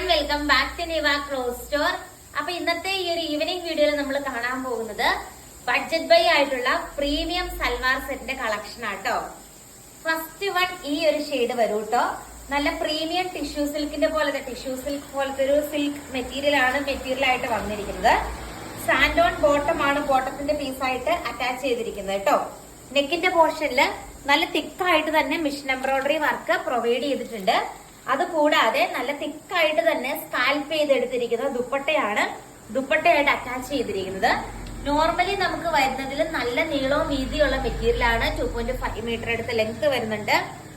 One welcome back to Niva close store അപ്പൊ ഇന്നത്തെ ഈ ഒരു ഈവനിങ് വീഡിയോയിൽ നമ്മൾ കാണാൻ പോകുന്നത് ബഡ്ജറ്റ് ബൈ ആയിട്ടുള്ള പ്രീമിയം സൽവാർ സെറ്റിന്റെ കളക്ഷൻ ആട്ടോ. ഫസ്റ്റ് വൺ ഈ ഒരു ഷെയ്ഡ് വരും കേട്ടോ നല്ല പ്രീമിയം ടിഷ്യൂ സിൽക്കിന്റെ പോലത്തെ ടിഷ്യൂ സിൽക്ക് പോലത്തെ ഒരു സിൽക്ക് മെറ്റീരിയൽ ആണ് മെറ്റീരിയൽ ആയിട്ട് വന്നിരിക്കുന്നത്. സാൻഡ് ഓൺ ബോട്ടം ആണ് ബോട്ടത്തിന്റെ പീസായിട്ട് അറ്റാച്ച് ചെയ്തിരിക്കുന്നത് കേട്ടോ നെക്കിന്റെ പോർഷനിൽ നല്ല തിക്കായിട്ട് തന്നെ മിഷൻ എംബ്രോയിഡറി വർക്ക് പ്രൊവൈഡ് ചെയ്തിട്ടുണ്ട്. അത് കൂടാതെ നല്ല തിക്കായിട്ട് തന്നെ സ്കാൽപ്പ് ചെയ്തെടുത്തിരിക്കുന്ന ദുപ്പട്ടയാണ് ദുപ്പട്ടയായിട്ട് അറ്റാച്ച് ചെയ്തിരിക്കുന്നത്. നോർമലി നമുക്ക് വരുന്നതിൽ നല്ല നീളവും വീതിയുള്ള മെറ്റീരിയലാണ് ടു പോയിന്റ് ഫൈവ് മീറ്റർ അടുത്ത് ലെങ്ത് വരുന്നുണ്ട്.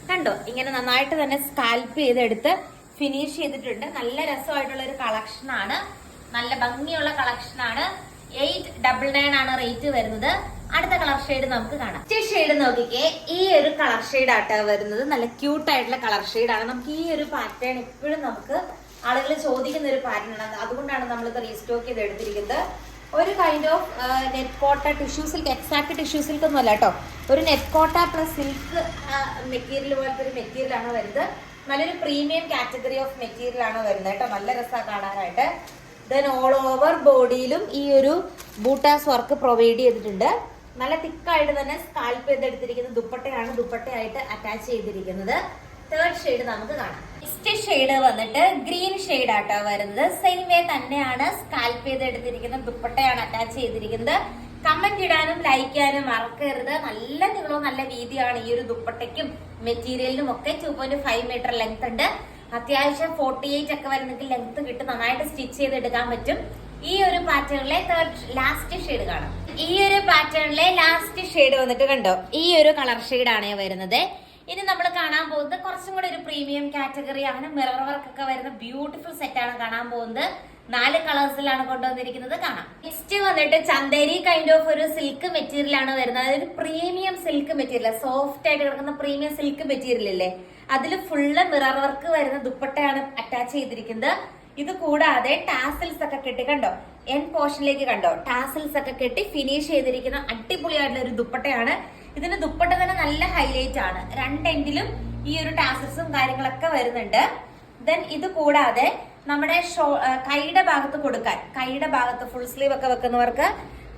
കണ്ടോ? ഇങ്ങനെ നന്നായിട്ട് തന്നെ സ്കാൽപ്പ് ചെയ്തെടുത്ത് ഫിനിഷ് ചെയ്തിട്ടുണ്ട്. നല്ല രസമായിട്ടുള്ള ഒരു കളക്ഷൻ ആണ്. നല്ല ഭംഗിയുള്ള കളക്ഷൻ ആണ്. എയ്റ്റ് ഡബിൾ നയൻ ആണ് റേറ്റ് വരുന്നത്. അടുത്ത കളർ ഷെയ്ഡ് നമുക്ക് കാണാം. ഷെയ്ഡ് നോക്കിക്കേ. ഈ ഒരു കളർ ഷെയ്ഡ് ആട്ടോ വരുന്നത്. നല്ല ക്യൂട്ട് ആയിട്ടുള്ള കളർ ആണ്. നമുക്ക് ഈ ഒരു പാറ്റേൺ ഇപ്പോഴും നമുക്ക് ആളുകൾ ചോദിക്കുന്ന ഒരു പാറ്റേൺ ആണ്. അതുകൊണ്ടാണ് നമ്മൾ ഇത് റീസ്റ്റോക്ക് ചെയ്ത് എടുത്തിരിക്കുന്നത്. ഒരു kind of net Kota tissue silk exact tissue silk ഒന്നും അല്ല കേട്ടോ. ഒരു നെറ്റ് കോട്ട പ്ലസ് സിൽക്ക് മെറ്റീരിയൽ പോലത്തെ ഒരു മെറ്റീരിയൽ ആണ് വരുന്നത്. നല്ലൊരു പ്രീമിയം കാറ്റഗറി ഓഫ് മെറ്റീരിയൽ ആണ് വരുന്നത് കേട്ടോ. നല്ല രസമാണ് കാണാനായിട്ട്. ദെൻ ഓൾ ഓവർ ബോഡിയിലും ഈ ഒരു ബൂട്ടാസ് വർക്ക് പ്രൊവൈഡ് ചെയ്തിട്ടുണ്ട്. നല്ല തിക്കായിട്ട് തന്നെ സ്കാൽപ്പ് ചെയ്തെടുത്തിരിക്കുന്ന ദുപ്പട്ടയാണ് ദുപ്പട്ടയായിട്ട് അറ്റാച്ച് ചെയ്തിരിക്കുന്നത്. തേർഡ് ഷെയ്ഡ് നമുക്ക് കാണാം. നെക്സ്റ്റ് ഷെയ്ഡ് വന്നിട്ട് ഗ്രീൻ ഷെയ്ഡ് ആട്ടോ വരുന്നത്. സെയിം വേ തന്നെയാണ് സ്കാൽപ്പ് ചെയ്തെടുത്തിരിക്കുന്ന ദുപ്പട്ടയാണ് അറ്റാച്ച് ചെയ്തിരിക്കുന്നത്. കമന്റ് ഇടാനും ലൈക്ക് ചെയ്യാനും മറക്കരുത്. നല്ല നീളവും നല്ല വീതിയാണ് ഈ ഒരു ദുപ്പട്ടയ്ക്കും മെറ്റീരിയലിനും ഒക്കെ two point five metre length ഉണ്ട്. അത്യാവശ്യം ഫോർട്ടി എയ്റ്റ് ഒക്കെ വരെ നിങ്ങൾക്ക് ലെങ്ത് കിട്ടും. നന്നായിട്ട് സ്റ്റിച്ച് ചെയ്തെടുക്കാൻ പറ്റും. ഈ ഒരു പാറ്റേണിലെ തേർഡ് ലാസ്റ്റ് ഷെയ്ഡ് കാണാം. ഈ ഒരു പാറ്റേണിലെ ലാസ്റ്റ് ഷെയ്ഡ് വന്നിട്ട് കണ്ടോ? ഈ ഒരു കളർ ആണ് വരുന്നത്. ഇനി നമ്മൾ കാണാൻ പോകുന്നത് കുറച്ചും കൂടെ ഒരു പ്രീമിയം കാറ്റഗറി അങ്ങനെ മിറർ വർക്ക് ഒക്കെ വരുന്ന ബ്യൂട്ടിഫുൾ സെറ്റ് ആണ് കാണാൻ പോകുന്നത്. നാല് കളേഴ്സിലാണ് കൊണ്ടുവന്നിരിക്കുന്നത്. കാണാം. നെക്സ്റ്റ് വന്നിട്ട് ചന്ദേരി കൈൻഡ് ഓഫ് ഒരു സിൽക്ക് മെറ്റീരിയൽ ആണ് വരുന്നത്. അതായത് പ്രീമിയം സിൽക്ക് മെറ്റീരിയൽ സോഫ്റ്റ് ആയിട്ട് കിടക്കുന്ന പ്രീമിയം സിൽക്ക് മെറ്റീരിയൽ അല്ലേ അതിൽ ഫുള്ള് മിറർ വർക്ക് വരുന്ന ദുപ്പട്ടയാണ് അറ്റാച്ച് ചെയ്തിരിക്കുന്നത്. ഇത് കൂടാതെ ടാസിൽസ് ഒക്കെ കെട്ടി കണ്ടോ? എൻ പോർഷനിലേക്ക് കണ്ടോ? ടാസിൽസ് ഒക്കെ കെട്ടി ഫിനിഷ് ചെയ്തിരിക്കുന്ന അടിപൊളിയായിട്ടുള്ള ഒരു ദുപ്പട്ടയാണ്. ഇതിന്റെ ദുപ്പട്ട തന്നെ നല്ല ഹൈലൈറ്റ് ആണ്. രണ്ടെങ്കിലും ഈ ഒരു ടാസിൽസും കാര്യങ്ങളൊക്കെ വരുന്നുണ്ട്. ദെൻ ഇത് കൂടാതെ നമ്മുടെ ഷോ കൈയുടെ ഭാഗത്ത് കൊടുക്കാൻ കൈയുടെ ഭാഗത്ത് ഫുൾ സ്ലീവ് ഒക്കെ വെക്കുന്നവർക്ക്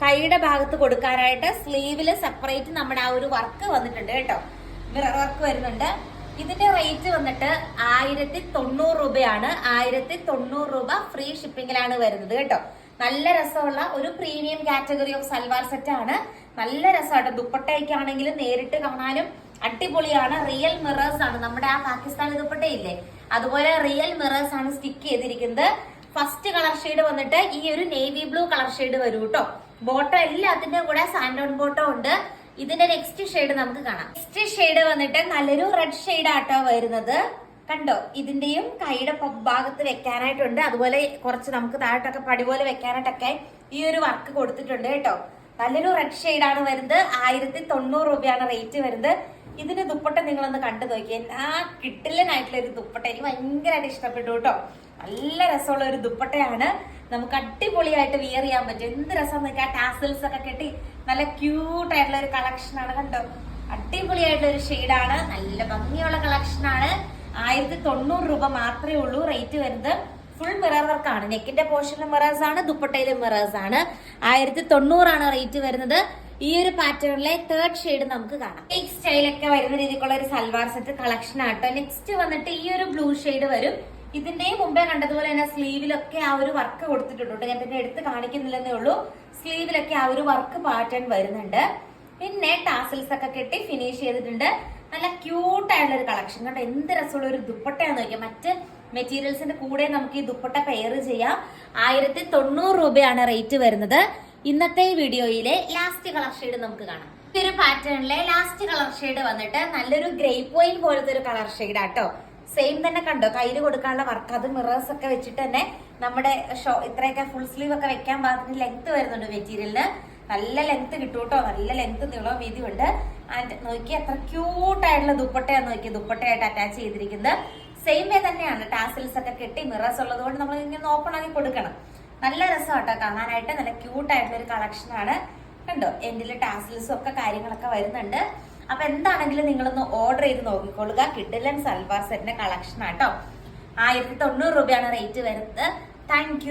കൈയുടെ ഭാഗത്ത് കൊടുക്കാനായിട്ട് സ്ലീവിൽ സെപ്പറേറ്റ് നമ്മുടെ ആ ഒരു വർക്ക് വന്നിട്ടുണ്ട് കേട്ടോ. മിറർ വർക്ക് വരുന്നുണ്ട്. ഇതിന്റെ റേറ്റ് വന്നിട്ട് ആയിരത്തി തൊണ്ണൂറ് രൂപയാണ്. ആയിരത്തി തൊണ്ണൂറ് രൂപ ഫ്രീ ഷിപ്പിംഗിലാണ് വരുന്നത് കേട്ടോ. നല്ല രസമുള്ള ഒരു premium category of salwar set ആണ്. നല്ല രസമായിട്ട് ദുപ്പട്ടയ്ക്കാണെങ്കിലും നേരിട്ട് കാണാനും അടിപൊളിയാണ്. റിയൽ മിറേഴ്സ് ആണ്. നമ്മുടെ ആ പാകിസ്ഥാനി ദുപ്പട്ടയില്ലേ? അതുപോലെ റിയൽ മിറേഴ്സ് ആണ് സ്റ്റിക്ക് ചെയ്തിരിക്കുന്നത്. ഫസ്റ്റ് കളർ ഷെയ്ഡ് വന്നിട്ട് ഈ ഒരു നേവി ബ്ലൂ കളർ ഷെയ്ഡ് വരും കേട്ടോ. ബോട്ടോ എല്ലാത്തിന്റെ കൂടെ സാൻഡോൺ ബോട്ടോ ഉണ്ട്. ഇതിന്റെ നെക്സ്റ്റ് ഷെയ്ഡ് നമുക്ക് കാണാം. നെക്സ്റ്റ് ഷെയ്ഡ് വന്നിട്ട് നല്ലൊരു റെഡ് ഷെയ്ഡ് ആട്ടോ വരുന്നത്. കണ്ടോ? ഇതിന്റെയും കൈയുടെ ഭാഗത്ത് വെക്കാനായിട്ടുണ്ട്. അതുപോലെ കുറച്ച് നമുക്ക് താഴോട്ടൊക്കെ പടി പോലെ വെക്കാനായിട്ടൊക്കെ ഈ ഒരു വർക്ക് കൊടുത്തിട്ടുണ്ട് കേട്ടോ. നല്ലൊരു റെഡ് ഷെയ്ഡ് ആണ് വരുന്നത്. ആയിരത്തി തൊണ്ണൂറ് രൂപയാണ് റേറ്റ് വരുന്നത്. ഇതിന്റെ ദുപ്പട്ട നിങ്ങളൊന്ന് കണ്ടു നോക്കി ആ കിട്ടില്ലനായിട്ടുള്ള ഒരു ദുപ്പട്ട. എനിക്ക് ഭയങ്കരമായിട്ട് ഇഷ്ടപ്പെട്ടു കേട്ടോ. നല്ല രസമുള്ള ഒരു ദുപ്പട്ടയാണ്. നമുക്ക് അടിപൊളിയായിട്ട് വിയർ ചെയ്യാൻ പറ്റും. എന്ത് രസം നോക്കി ആ ടാസൽസ് ഒക്കെ കെട്ടി നല്ല ക്യൂട്ടായിട്ടുള്ള ഒരു കളക്ഷൻ ആണ് കണ്ടോ? അടിപൊളിയായിട്ടുള്ള ഒരു ഷെയ്ഡാണ് നല്ല ഭംഗിയുള്ള കളക്ഷൻ ആണ്. ആയിരത്തി തൊണ്ണൂറ് രൂപ മാത്രമേ ഉള്ളൂ റേറ്റ് വരുന്നത്. ഫുൾ മിറർ വർക്ക് ആണ്. നെക്കിന്റെ പോർഷനിലും മിറേഴ്സ് ആണ് ദുപ്പട്ടയിലും മിറേഴ്സ് ആണ്. ആയിരത്തി തൊണ്ണൂറാണ് റേറ്റ് വരുന്നത്. ഈ ഒരു പാറ്റേണിലെ തേർഡ് ഷെയ്ഡ് നമുക്ക് കാണാം. ഈ സ്റ്റൈലൊക്കെ വരുന്ന രീതിക്കുള്ള ഒരു സൽവാർ സെറ്റ് കളക്ഷൻ ആട്ടോ. നെക്സ്റ്റ് വന്നിട്ട് ഈ ഒരു ബ്ലൂ ഷെയ്ഡ് വരും. ഇതിന്റെയും മുമ്പേ കണ്ടതുപോലെ തന്നെ സ്ലീവിലൊക്കെ ആ ഒരു വർക്ക് കൊടുത്തിട്ടുണ്ട് ഞാൻ പിന്നെ എടുത്ത് കാണിക്കുന്നില്ലെന്നേ ഉള്ളൂ. സ്ലീവിലൊക്കെ ആ ഒരു വർക്ക് പാറ്റേൺ വരുന്നുണ്ട്. പിന്നെ ടാസൽസ് ഒക്കെ കെട്ടി ഫിനിഷ് ചെയ്തിട്ടുണ്ട്. നല്ല ക്യൂട്ടായിട്ടുള്ള ഒരു കളക്ഷൻ കണ്ടോ? എന്ത് രസമുള്ള ഒരു ദുപ്പട്ടയാന്ന് നോക്കിയാൽ മറ്റ് മെറ്റീരിയൽസിന്റെ കൂടെ നമുക്ക് ഈ ദുപ്പട്ട പെയർ ചെയ്യാം. ആയിരത്തി തൊണ്ണൂറ് രൂപയാണ് റേറ്റ് വരുന്നത്. ഇന്നത്തെ വീഡിയോയിലെ ലാസ്റ്റ് കളർ ഷെയ്ഡ് നമുക്ക് കാണാം. ഈ ഒരു പാറ്റേണിലെ ലാസ്റ്റ് കളർ ഷെയ്ഡ് വന്നിട്ട് നല്ലൊരു ഗ്രേ വൈൻ പോലത്തെ ഒരു കളർ ഷെയ്ഡ് ആട്ടോ. സെയിം തന്നെ കണ്ടോ? കയ്യിൽ കൊടുക്കാനുള്ള വർക്ക് അത് മിറേഴ്സ് ഒക്കെ വെച്ചിട്ട് തന്നെ നമ്മുടെ ഷോ ഇത്രയൊക്കെ ഫുൾ സ്ലീവ് ഒക്കെ വെക്കാൻ പാകത്തിന് ലെങ്ത് വരുന്നുണ്ട് മെറ്റീരിയലിന് നല്ല ലെങ്ത് കിട്ടും കേട്ടോ. നല്ല ലെങ്ത് നീളവും വീതിയും ഉണ്ട്. ആൻഡ് നോക്കി എത്ര ക്യൂട്ടായിട്ടുള്ള ദുപ്പട്ടയാണ് നോക്കി ദുപ്പട്ടയായിട്ട് അറ്റാച്ച് ചെയ്തിരിക്കുന്നത്. സെയിം വേ തന്നെയാണ് ടാസിൽസ് ഒക്കെ കെട്ടി മിറേഴ്സ് ഉള്ളത് കൊണ്ട് നമ്മൾ ഇങ്ങനെ ഓപ്പൺ ആക്കി കൊടുക്കണം. നല്ല രസം കേട്ടോ കാണാനായിട്ട്. നല്ല ക്യൂട്ട് ആയിട്ടുള്ള ഒരു കളക്ഷൻ ആണ്. കണ്ടോ? എന്റെ ടാസിൽസും ഒക്കെ കാര്യങ്ങളൊക്കെ വരുന്നുണ്ട്. അപ്പൊ എന്താണെങ്കിലും നിങ്ങളൊന്ന് ഓർഡർ ചെയ്ത് നോക്കിക്കൊള്ളുക. കിഡിലൻ സൽവാർ സെറ്റിന്റെ കളക്ഷൻ ആട്ടോ. ആയിരത്തി തൊണ്ണൂറ് രൂപയാണ് റേറ്റ് വരുന്നത്. താങ്ക്